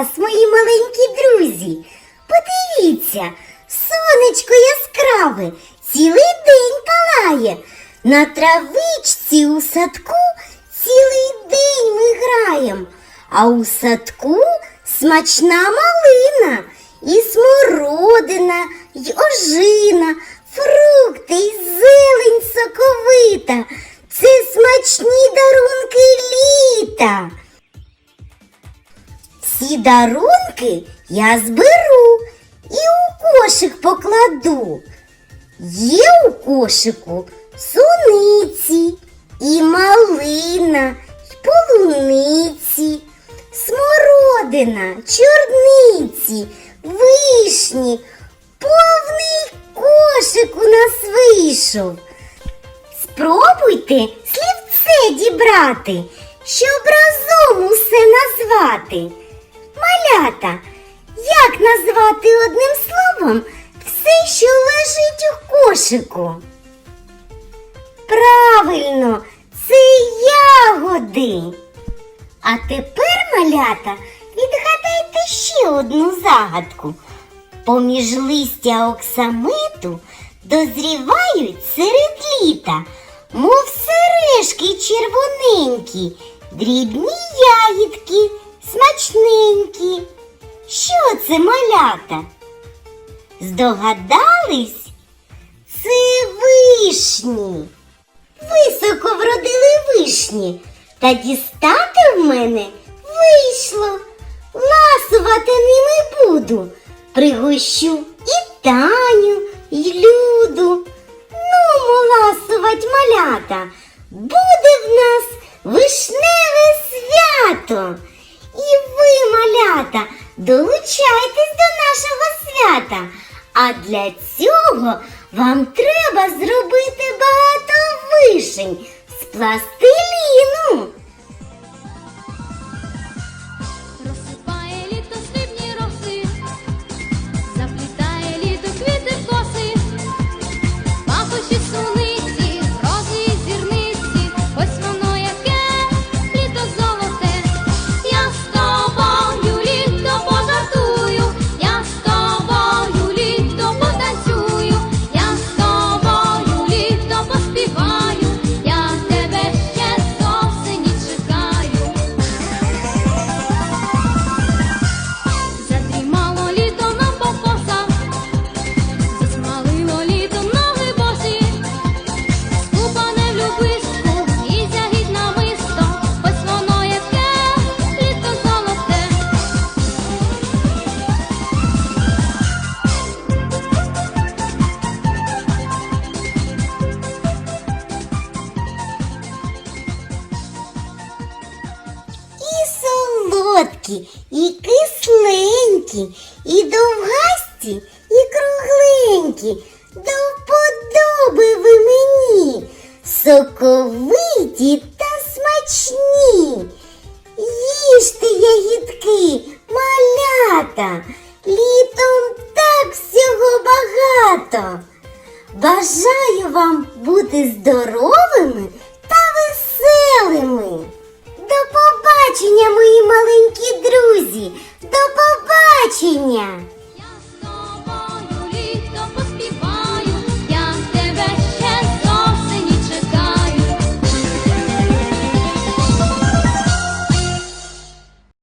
вас, мої маленькі друзі. Подивіться, сонечко яскраве, цілий день палає. На травичці у садку цілий день ми граєм, а у садку смачна малина і смородина, й ожина, фрукти й зелень соковита. Дарунки я зберу і у кошик покладу. Є у кошику суниці, і малина, й полуниці, смородина, чорниці, вишні. Повний кошик у нас вийшов. Спробуйте слівце дібрати, щоб разом усе назвати. Малята, як назвати одним словом все, що лежить у кошику? Правильно, це ягоди. А тепер, малята, відгадайте ще одну загадку. Поміж листя оксамиту дозрівають серед літа, мов сережки червоненькі, дрібні ягідки, смачненькі. Що це малята? Здогадались? Це вишні. Високо вродили вишні, та дістати в мене вийшло. Ласувати ними буду, пригощу і Таню, і люду. Ну, ласувать малята, буде в нас вишневе свято. Малята, долучайтесь до нашого свята. А для цього вам треба зробити багато вишень з пластиліну. Солодкі, і кисленькі, і довгасті, і кругленькі. До вподоби ви мені, соковиті та смачні. Їжте ягідки, малята, літом так всього багато. Бажаю вам бути здоровими та веселими. Побачення, мої маленькі